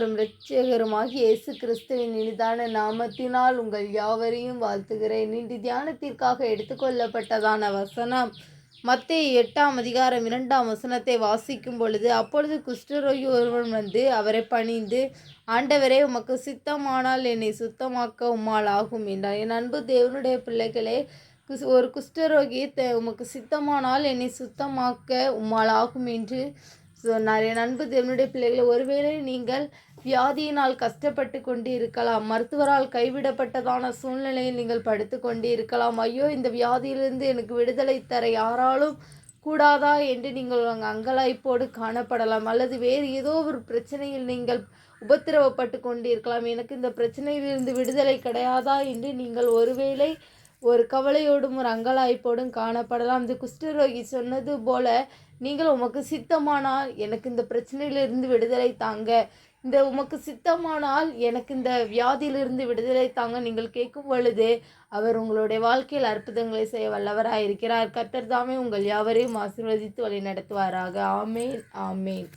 ஆண்டவரும் இரட்சகருமாகிய இயேசு கிறிஸ்துவின் இனிதான நாமத்தினால் உங்கள் யாவரையும் வாழ்த்துகிறேன். இன்று தியானத்திற்காக எடுத்துக்கொள்ளப்பட்டதான வசனம் மத்திய எட்டாம் அதிகாரம் இரண்டாம் வசனத்தை வாசிக்கும் பொழுது அப்பொழுது குஷ்டரோகி ஒருவன் வந்து அவரை பணிந்து ஆண்டவரே உமக்கு சித்தமானால் என்னை சுத்தமாக்க உம்மால் ஆகும் என்றார். என் அன்பு தேவனுடைய பிள்ளைகளே ஒரு குஷ்டரோகி உமக்கு சித்தமானால் என்னை சுத்தமாக்க உம்மால் ஆகும் என்று சொன்னார் என் அன்பு தேவனுடைய பிள்ளைகளை ஒருவேளை நீங்கள் வியாதியினால் கஷ்டப்பட்டு கொண்டு இருக்கலாம் மருத்துவரால் கைவிடப்பட்டதான சூழ்நிலையில் நீங்கள் படுத்து கொண்டு இருக்கலாம் ஐயோ இந்த வியாதியிலிருந்து எனக்கு விடுதலை தர யாராலும் கூடாதா என்று நீங்கள் அங்கலாய்ப்போடு காணப்படலாம். அல்லது வேறு ஏதோ ஒரு பிரச்சனையில் நீங்கள் உபத்திரவப்பட்டு கொண்டு இருக்கலாம் எனக்கு இந்த பிரச்சனையிலிருந்து விடுதலை கிடையாதா என்று நீங்கள் ஒருவேளை ஒரு கவலையோடும் ஒரு அங்கலாய்ப்போடும் காணப்படலாம். இந்த குஷ்டரோகி சொன்னது போல நீங்கள் உமக்கு சித்தமானால் எனக்கு இந்த பிரச்சனையிலிருந்து விடுதலை தாங்க. இந்த உமக்கு சித்தமானால் எனக்கு இந்த வியாதியிலிருந்து விடுதலை தாங்க. நீங்கள் கேட்கும் பொழுது அவர் உங்களுடைய வாழ்க்கையில் அற்புதங்களை செய்ய வல்லவராக இருக்கிறார். கர்த்தர் தாமே உங்கள் யாவரையும் ஆசீர்வதித்து வழி நடத்துவாராக ஆமேன் ஆமேன்.